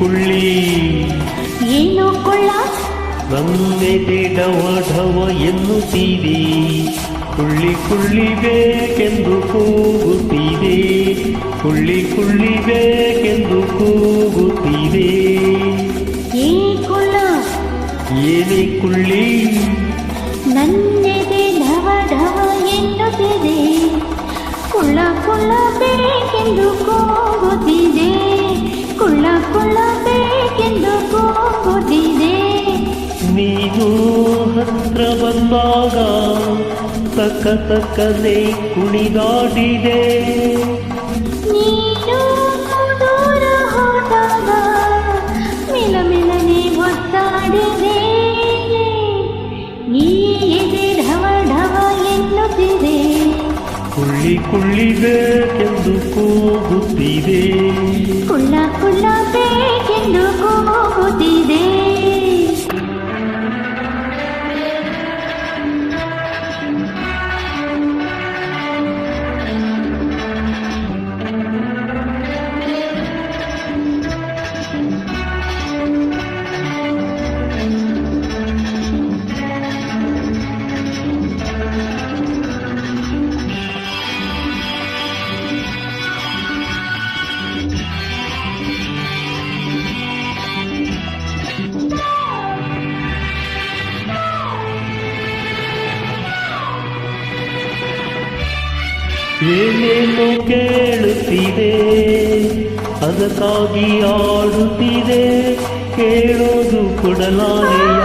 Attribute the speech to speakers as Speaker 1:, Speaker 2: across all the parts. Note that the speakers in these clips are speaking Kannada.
Speaker 1: ಕುಳ್ಳಿ.
Speaker 2: ಏನೋ ಕೊಳ್ಳ?
Speaker 1: ನನ್ನೆದೆ ಡವ ಢವ ಎನ್ನುತ್ತೀರಿ. ಕುಳ್ಳಿ ಕುಳ್ಳಿ ಬೇಕೆಂದು ಕೂಗುತ್ತೀರಿ. ಕುಳ್ಳಿ ಕುಳ್ಳಿ ಬೇಕೆಂದು ಕೂಗುತ್ತೀರಿ.
Speaker 2: ಏ ಕೊಳ್ಳ?
Speaker 1: ಏನೇ ಕುಳ್ಳಿ?
Speaker 2: ನನ್ನೆದೆ ಢವ ಢವ ಎನ್ನುತ್ತಿದೆ ಕುಳ್ಳ ಕುಳ್ಳ ಬೇಕೆಂದು ಕೂಗುತ್ತಿದೆ
Speaker 1: ಬಂದಾಗ ತಕ್ಕ ತಕ್ಕನೆ ಕುಣಿದಾಡಿದೆ. ಕುಳ್ಳಿ ಕುಳ್ಳಿ ಬೇಕೆಂದು ಕೂಗುತ್ತಿದೆ.
Speaker 2: ಕುಳ್ಳ ಕುಳ್ಳ ಬೇಕೆಂದು ಕೂಗುತ್ತಿದೆ.
Speaker 1: ಏನೇನು ಕೇಳುತ್ತಿದೆ ಅದಕ್ಕಾಗಿ ಆಡುತ್ತಿದೆ ಕೇಳೋದು ಕೊಡಲಾರೆಯ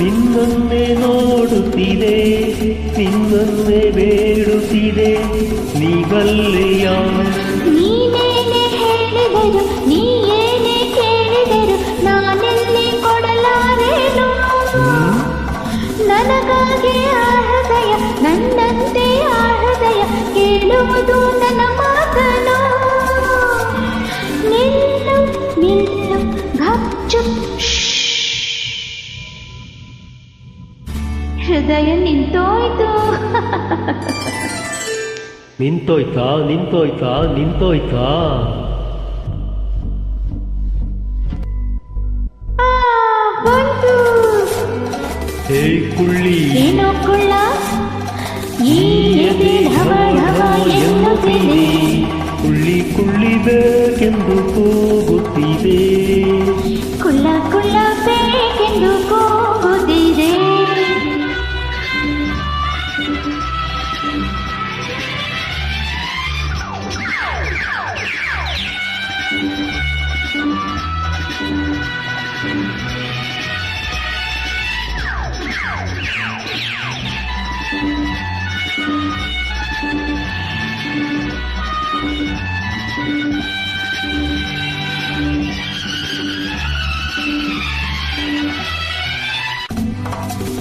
Speaker 1: ನಿನ್ನನ್ನೇ ನೋಡುತ್ತಿದೆ ನಿನ್ನನ್ನೇ ಬೇಡುತ್ತಿದೆ ನೀ ಬಲ್ಲೆಯ
Speaker 2: ನೀನೇನೆ ಹೇಳಿದರು ನೀ ಏನೇ ಕೇಳಿದರು ಕೊಡಲಾರೇನು? ನನಗಾಗಿ ಆ ಹೃದಯ ನನ್ನಂತೆ ಕೇಳುವುದು ನನ್ನ ಮಾತನು. ನಿಲ್ಲು ನಿಲ್ಲು ಗಪ್ಚುಪ್ ಹೃದಯ ನಿಂತೋಯ್ತು.
Speaker 1: ನಿಂತೋಯ್ತಾ ನಿಂತೋಯ್ತಾ ನಿಂತೋಯ್ತಾ.
Speaker 2: ಬಂತು.
Speaker 1: ಹೇ ಕುಳ್ಳಿ.
Speaker 2: ಏನೋ ಕೊಳ್ಳ? ಈ ಎದೆ ಢವ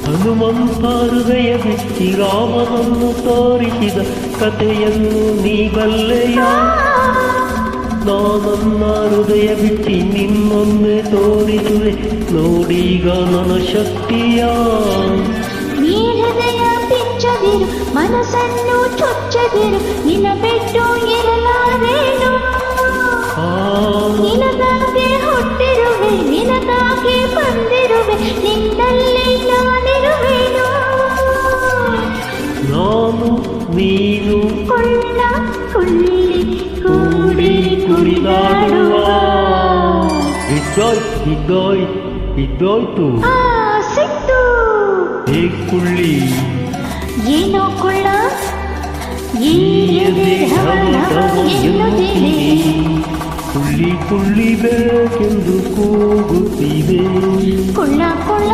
Speaker 1: ಹನುಮಂತ ಹೃದಯ ಬಿಚ್ಚಿ ರಾಮನನ್ನು ತೋರಿಸಿದ ಕಥೆಯನ್ನು ನೀ ಬಲ್ಲೆಯ ನಾನನ್ನ ಹೃದಯ ಬಿಟ್ಟಿ ನಿನ್ನೊಮ್ಮೆ ತೋರಿಸುವೆ. ನೋಡೀಗ ನನ್ನ ಶಕ್ತಿಯ?
Speaker 2: ಮನಸ್ಸನ್ನು
Speaker 1: ಇದ್ದೋಯ್ತು ಇದ್ದೋಯ್ತು ಸಿಕ್ತು
Speaker 2: ಆ ಸಿಟ್ಟು
Speaker 1: ಹೇ ಕುಳ್ಳಿ
Speaker 2: ಏನೋ ಕೊಳ್ಳ ಈ ಢವ ಎನ್ನುತ್ತಿದೆ
Speaker 1: ಕುಳ್ಳಿ ಕುಳ್ಳಿ ಬೇಕೆಂದು ಕೂಗುತ್ತಿದೆ
Speaker 2: ಕೊಳ್ಳ ಕೊಳ್ಳ